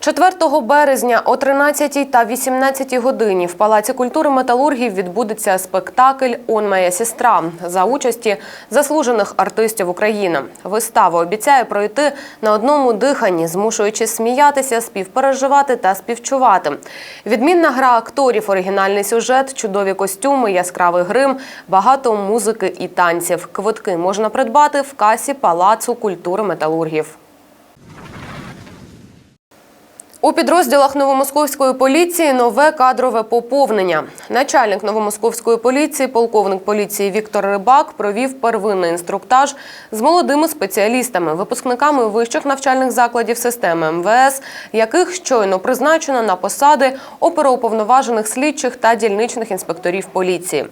4 березня о 13 та 18 годині в Палаці культури металургів відбудеться спектакль Он моя сестра за участі заслужених артистів України. Вистава обіцяє пройти на одному диханні, змушуючи сміятися, співпереживати та співчувати. Відмінна гра акторів, оригінальний сюжет, чудові костюми, яскравий грим, багато музики і танців. Квитки можна придбати в касі Палацу культури металургів. У підрозділах новомосковської поліції нове кадрове поповнення. Начальник новомосковської поліції, полковник поліції Віктор Рибак, провів первинний інструктаж з молодими спеціалістами, випускниками вищих навчальних закладів системи МВС, яких щойно призначено на посади оперуповноважених слідчих та дільничних інспекторів поліції.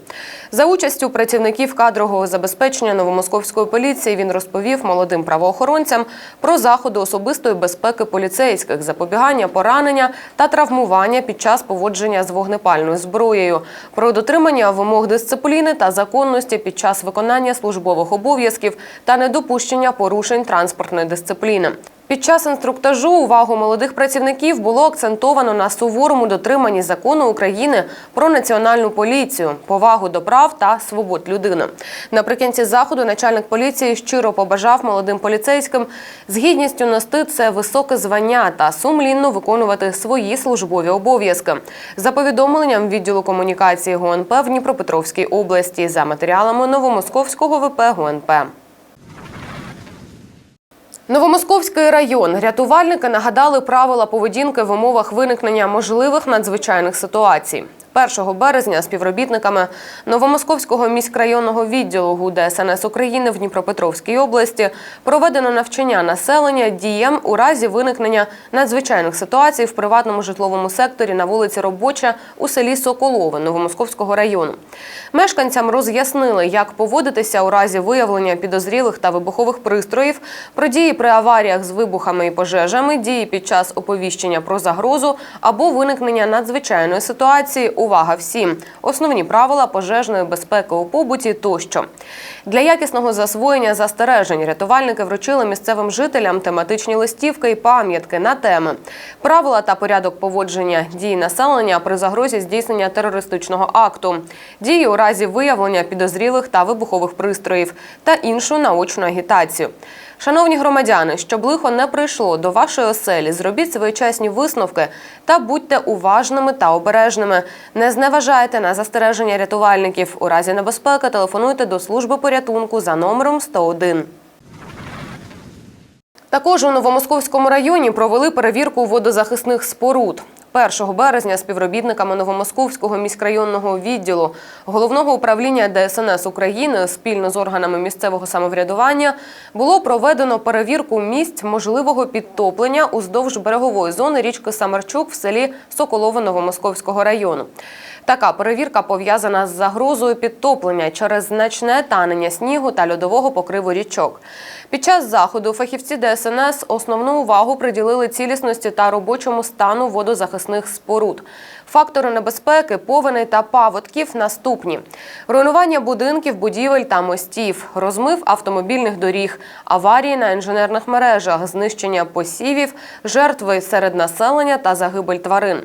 За участю працівників кадрового забезпечення новомосковської поліції він розповів молодим правоохоронцям про заходи особистої безпеки поліцейських, запобігання поранення та травмування під час поводження з вогнепальною зброєю, про дотримання вимог дисципліни та законності під час виконання службових обов'язків та недопущення порушень транспортної дисципліни. Під час інструктажу увагу молодих працівників було акцентовано на суворому дотриманні закону України про національну поліцію, повагу до прав та свобод людини. Наприкінці заходу начальник поліції щиро побажав молодим поліцейським з гідністю нести це високе звання та сумлінно виконувати свої службові обов'язки. За повідомленням відділу комунікації ГУНП в Дніпропетровській області за матеріалами Новомосковського ВП ГУНП. Новомосковський район рятувальники нагадали правила поведінки в умовах виникнення можливих надзвичайних ситуацій. 1 березня співробітниками Новомосковського міськрайонного відділу ГУ ДСНС України в Дніпропетровській області проведено навчання населення діям у разі виникнення надзвичайних ситуацій в приватному житловому секторі на вулиці Робоча у селі Соколове Новомосковського району. Мешканцям роз'яснили, як поводитися у разі виявлення підозрілих та вибухових пристроїв, про дії при аваріях з вибухами і пожежами, дії під час оповіщення про загрозу або виникнення надзвичайної ситуації. Увага всім! Основні правила пожежної безпеки у побуті тощо. Для якісного засвоєння застережень рятувальники вручили місцевим жителям тематичні листівки і пам'ятки на теми правила та порядок поводження дій населення при загрозі здійснення терористичного акту, дії у разі виявлення підозрілих та вибухових пристроїв та іншу наочну агітацію. Шановні громадяни, щоб лихо не прийшло до вашої оселі, зробіть своєчасні висновки та будьте уважними та обережними. Не зневажайте на застереження рятувальників. У разі небезпеки телефонуйте до служби порятунку за номером 101. Також у Новомосковському районі провели перевірку водозахисних споруд. 1 березня співробітниками Новомосковського міськрайонного відділу головного управління ДСНС України спільно з органами місцевого самоврядування було проведено перевірку місць можливого підтоплення уздовж берегової зони річки Самарчук в селі Соколово Новомосковського району. Така перевірка пов'язана з загрозою підтоплення через значне танення снігу та льодового покриву річок. Під час заходу фахівці ДСНС основну увагу приділили цілісності та робочому стану водозахисних споруд. Фактори небезпеки, повеней та паводків наступні: руйнування будинків, будівель та мостів, розмив автомобільних доріг, аварії на інженерних мережах, знищення посівів, жертви серед населення та загибель тварин.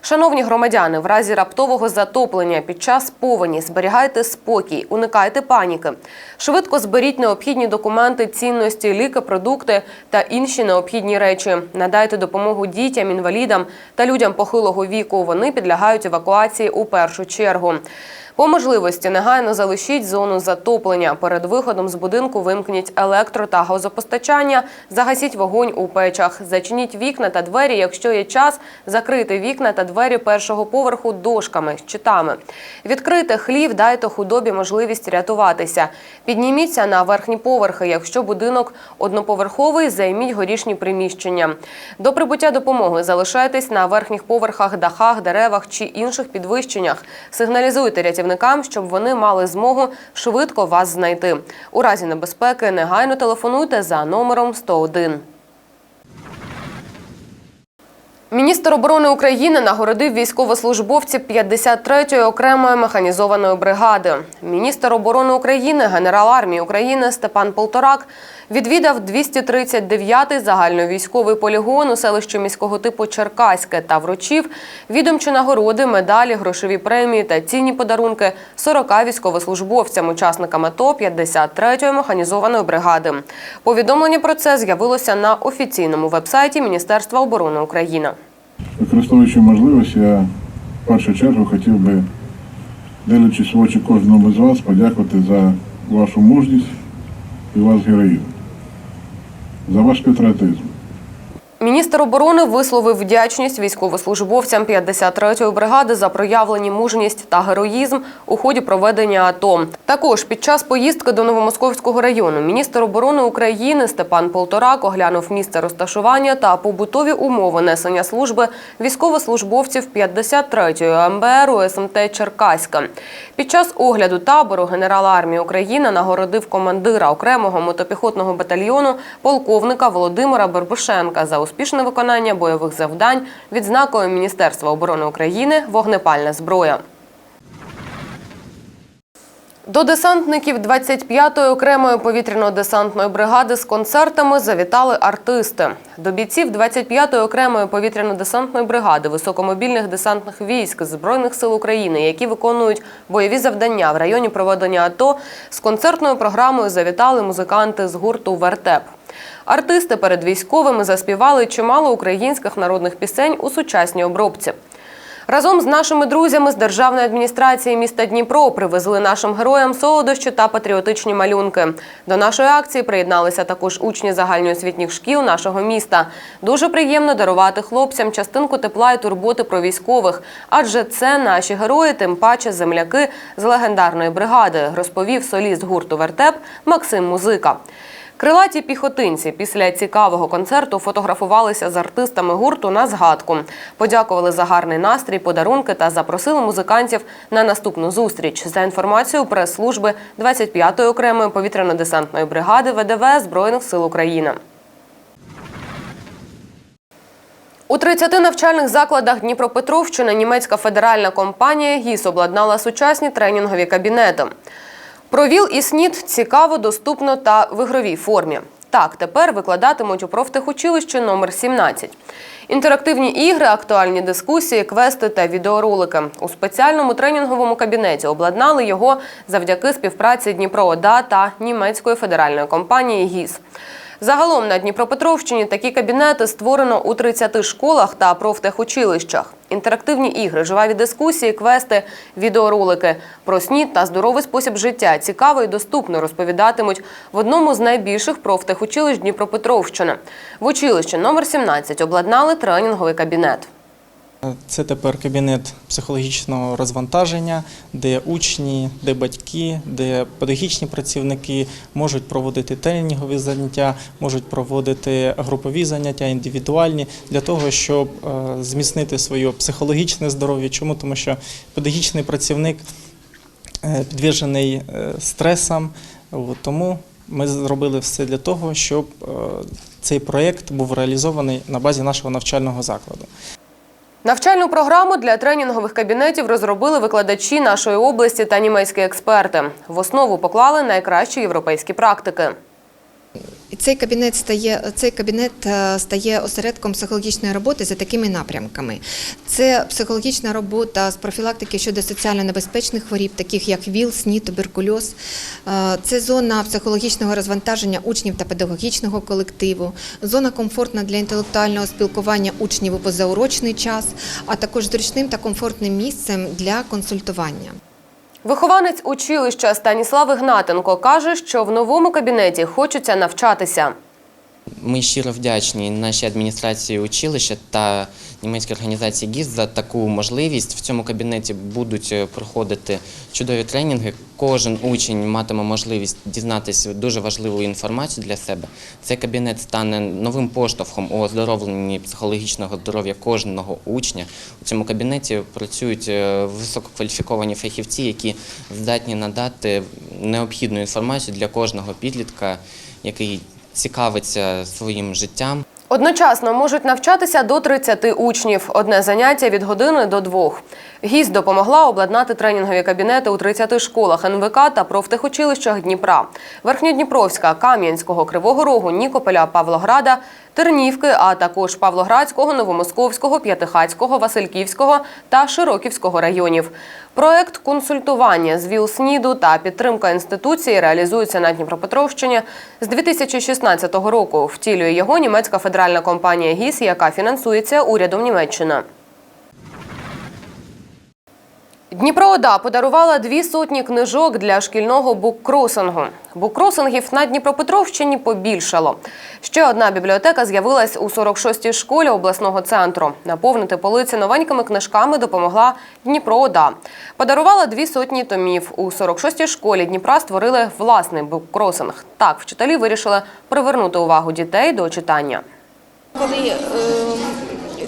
Шановні громадяни, в разі раптового затоплення під час повені зберігайте спокій, уникайте паніки. Швидко зберіть необхідні документи, цінності, ліки, продукти та інші необхідні речі. Надайте допомогу дітям, інвалідам та людям похилого віку. Вони підлягають евакуації у першу чергу. По можливості негайно залишіть зону затоплення. Перед виходом з будинку вимкніть електро та газопостачання, загасіть вогонь у печах, зачиніть вікна та двері. Якщо є час, закрити вікна та двері першого поверху дошками, щитами. Відкрити хлів, дайте худобі можливість рятуватися. Підніміться на верхні поверхи. Якщо будинок одноповерховий, займіть горішні приміщення. До прибуття допомоги залишайтесь на верхніх поверхах, дахах, деревах чи інших підвищеннях. Сигналізуйте рятівникам, щоб вони мали змогу швидко вас знайти. У разі небезпеки негайно телефонуйте за номером 101. Міністр оборони України нагородив військовослужбовців 53-ї окремої механізованої бригади. Міністр оборони України, генерал армії України Степан Полторак відвідав 239-й загальновійськовий полігон у селищі міського типу Черкаське та вручив відомчі нагороди, медалі, грошові премії та цінні подарунки 40 військовослужбовцям, учасникам АТО 53-ї механізованої бригади. Повідомлення про це з'явилося на офіційному вебсайті Міністерства оборони України. Використовуючи можливість, я в першу чергу хотів би, дивлячись в очі кожному з вас, подякувати за вашу мужність і вас героїзм, за ваш патріотизм. Міністр оборони висловив вдячність військовослужбовцям 53-ї бригади за проявлені мужність та героїзм у ході проведення АТО. Також під час поїздки до Новомосковського району міністр оборони України Степан Полторак оглянув місце розташування та побутові умови несення служби військовослужбовців 53-ї МБР у СМТ Черкаська. Під час огляду табору генерал армії України нагородив командира окремого мотопіхотного батальйону полковника Володимира Бербушенка за успішне виконання бойових завдань відзнакою Міністерства оборони України вогнепальна зброя. До десантників 25-ї окремої повітряно-десантної бригади з концертами завітали артисти. До бійців 25-ї окремої повітряно-десантної бригади високомобільних десантних військ Збройних сил України, які виконують бойові завдання в районі проведення АТО, з концертною програмою завітали музиканти з гурту Вертеп. Артисти перед військовими заспівали чимало українських народних пісень у сучасній обробці. Разом з нашими друзями з державної адміністрації міста Дніпро привезли нашим героям солодощі та патріотичні малюнки. До нашої акції приєдналися також учні загальноосвітніх шкіл нашого міста. Дуже приємно дарувати хлопцям частинку тепла і турботи про військових, адже це наші герої, тим паче земляки з легендарної бригади, розповів соліст гурту Вертеп Максим Музика. Крилаті піхотинці після цікавого концерту фотографувалися з артистами гурту на згадку. Подякували за гарний настрій, подарунки та запросили музикантів на наступну зустріч. За інформацією прес-служби 25-ї окремої повітряно-десантної бригади ВДВ Збройних сил України. У 30 навчальних закладах Дніпропетровщини німецька федеральна компанія ГІС обладнала сучасні тренінгові кабінети. Провіл і СНІД цікаво, доступно та в ігровій формі. Так, тепер викладатимуть у профтехучилищі номер 17. Інтерактивні ігри, актуальні дискусії, квести та відеоролики. У спеціальному тренінговому кабінеті обладнали його завдяки співпраці Дніпро ОДА та німецької федеральної компанії ГІС. Загалом на Дніпропетровщині такі кабінети створено у 30 школах та профтехучилищах. Інтерактивні ігри, живаві дискусії, квести, відеоролики про снід та здоровий спосіб життя цікаво і доступно розповідатимуть в одному з найбільших профтехучилищ Дніпропетровщини. В училищі номер 17 обладнали тренінговий кабінет. Це тепер кабінет психологічного розвантаження, де учні, де батьки, де педагогічні працівники можуть проводити тренінгові заняття, можуть проводити групові заняття, індивідуальні для того, щоб е, зміцнити своє психологічне здоров'я. Чому? Тому що педагогічний працівник е, підвержений е, стресам, тому ми зробили все для того, щоб е, цей проєкт був реалізований на базі нашого навчального закладу. Навчальну програму для тренінгових кабінетів розробили викладачі нашої області та німецькі експерти. В основу поклали найкращі європейські практики. Цей кабінет стає цей кабінет е, стає осередком психологічної роботи за такими напрямками. Це психологічна робота з профілактики щодо соціально небезпечних хворіб, таких як ВІЛ, СНІ, туберкульоз. Е, Це зона психологічного розвантаження учнів та педагогічного колективу, зона комфортна для інтелектуального спілкування учнів у позаурочний час, а також зручним та комфортним місцем для консультування. Вихованець училища Станіслав Ігнатенко каже, що в новому кабінеті хочеться навчатися. Ми щиро вдячні нашій адміністрації училища та німецькій організації ГІС за таку можливість. В цьому кабінеті будуть е, проходити чудові тренінги. Кожен учень матиме можливість дізнатися дуже важливу інформацію для себе. Цей кабінет стане новим поштовхом у оздоровленні психологічного здоров'я кожного учня. У цьому кабінеті працюють е, висококваліфіковані фахівці, які здатні надати необхідну інформацію для кожного підлітка, який цікавиться своїм життям. Одночасно можуть навчатися до 30 учнів. Одне заняття від години до двох. ГІС допомогла обладнати тренінгові кабінети у 30 школах НВК та профтехучилищах Дніпра, Верхньодніпровська, Кам'янського, Кривого Рогу, Нікополя, Павлограда, Тернівки, а також Павлоградського, Новомосковського, П'ятихацького, Васильківського та Широківського районів. Проект консультування з ВІЛСНІДу та підтримка інституції реалізується на Дніпропетровщині з 2016 року. Втілює його німецька федеральна компанія ГІС, яка фінансується урядом Німеччини. Дніпроода подарувала дві сотні книжок для шкільного буккросингу. Буккросингів на Дніпропетровщині побільшало. Ще одна бібліотека з'явилась у 46-й школі обласного центру. Наповнити полиці новенькими книжками допомогла Дніпроода. Подарувала дві сотні томів. У 46-й школі Дніпра створили власний буккросинг. Так, вчителі вирішили привернути увагу дітей до читання. Коли е,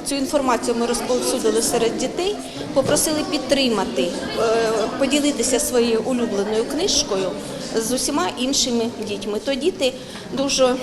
цю інформацію ми розповсюдили серед дітей, попросили підтримати, е, поділитися своєю улюбленою книжкою з усіма іншими дітьми. То діти дуже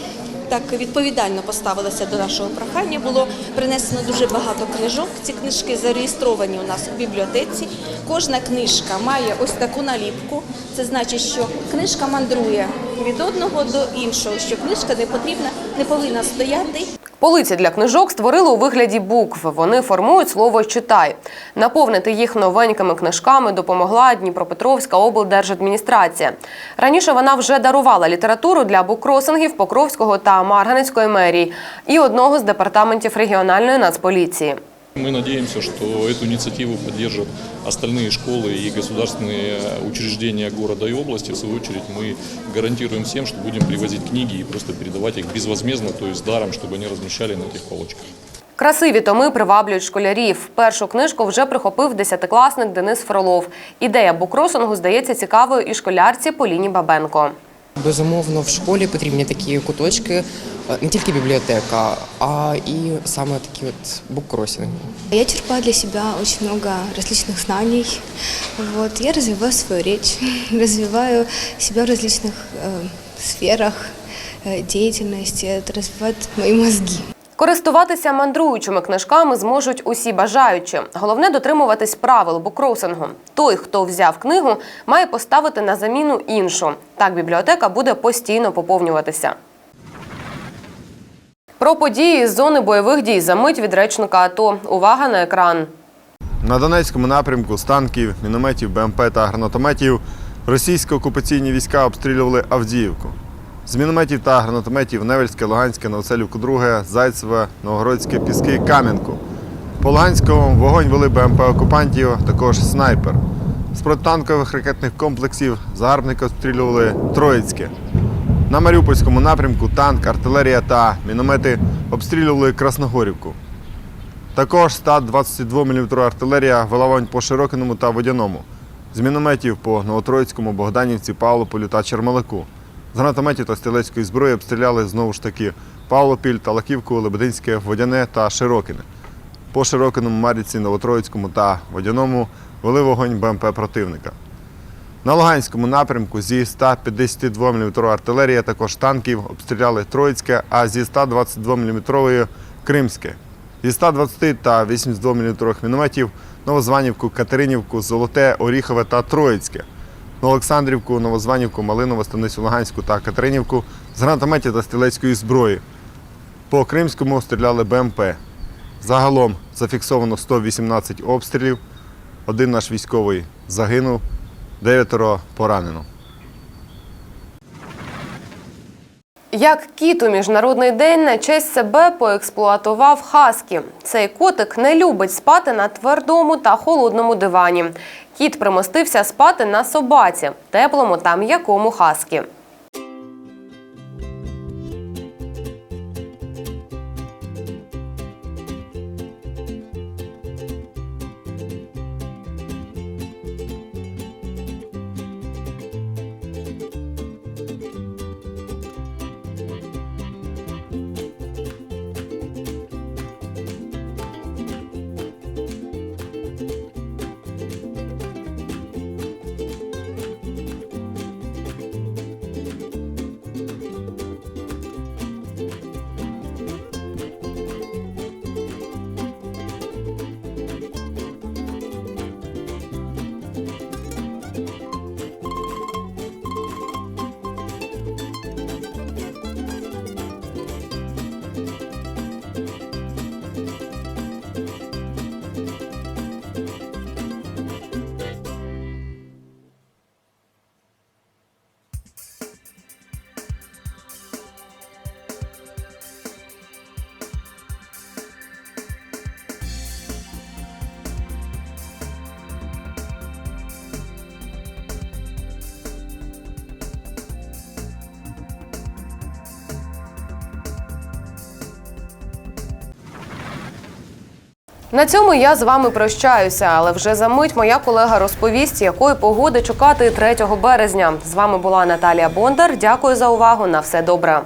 так відповідально поставилися до нашого прохання. Було принесено дуже багато книжок. Ці книжки зареєстровані у нас у бібліотеці. Кожна книжка має ось таку наліпку. Це значить, що книжка мандрує від одного до іншого, що книжка не потрібна, не повинна стояти Полиці для книжок створили у вигляді букв. Вони формують слово читай. Наповнити їх новенькими книжками допомогла Дніпропетровська облдержадміністрація. Раніше вона вже дарувала літературу для буккросингів Покровського та Марганецької мерії і одного з департаментів регіональної нацполіції. Мы надеемся, что эту инициативу поддержат остальные школы и государственные учреждения города и области. В свою очередь мы гарантируем всем, что будем привозить книги и просто передавать их безвозмездно, то есть даром, чтобы они размещали на этих полочках. Красиві томи приваблюють школярів. Першу книжку вже прихопив десятикласник Денис Фролов. Ідея буккросингу здається цікавою і школярці Поліні Бабенко. Безумовно, в школі потрібні такі куточки, е, не тільки бібліотека, а і саме такі от буккросінги. Я черпаю для себя очень много различных знаний. Вот. Я развиваю свою речь, развиваю себя в различных э, сферах э, деятельности. Это развивает мои мозги. Користуватися мандруючими книжками зможуть усі бажаючі. Головне дотримуватись правил буккросингу. Той, хто взяв книгу, має поставити на заміну іншу. Так бібліотека буде постійно поповнюватися. Про події з зони бойових дій за мить від речника АТО. Увага на екран. На Донецькому напрямку з танків, мінометів, БМП та гранатометів російсько-окупаційні війська обстрілювали Авдіївку. З мінометів та гранатометів Невельське, Луганське, Новоселівку, Друге, Зайцеве, Новгородське, Піски, Кам'янку. По Луганському вогонь вели БМП окупантів, також снайпер. З протитанкових ракетних комплексів загарбники обстрілювали Троїцьке. На Маріупольському напрямку танк, артилерія та міномети обстрілювали Красногорівку. Також 122 мм артилерія вела вогонь по Широкиному та Водяному. З мінометів по Новотроїцькому, Богданівці, Павлополю та Чермалику. З гранатометів та стрілецької зброї обстріляли знову ж таки Павлопіль, Талаківку, Лебединське, Водяне та Широкине. По Широкиному, Маріці, Новотроїцькому та Водяному вели вогонь БМП противника. На Луганському напрямку зі 152 мм артилерії, а також танків обстріляли Троїцьке, а зі 122 мм Кримське. Зі 120 та 82 мм мінометів Новозванівку, Катеринівку, Золоте, Оріхове та Троїцьке. На Олександрівку, Новозванівку, Малинове, Станицю Луганську та Катеринівку з гранатометів та стрілецької зброї. По Кримському стріляли БМП. Загалом зафіксовано 118 обстрілів. Один наш військовий загинув, дев'ятеро поранено. Як кіт у міжнародний день на честь себе поексплуатував Хаскі. Цей котик не любить спати на твердому та холодному дивані. Кіт примостився спати на собаці, теплому та м'якому Хаскі. На цьому я з вами прощаюся, але вже за мить моя колега розповість, якої погоди чекати 3 березня. З вами була Наталія Бондар. Дякую за увагу. На все добре.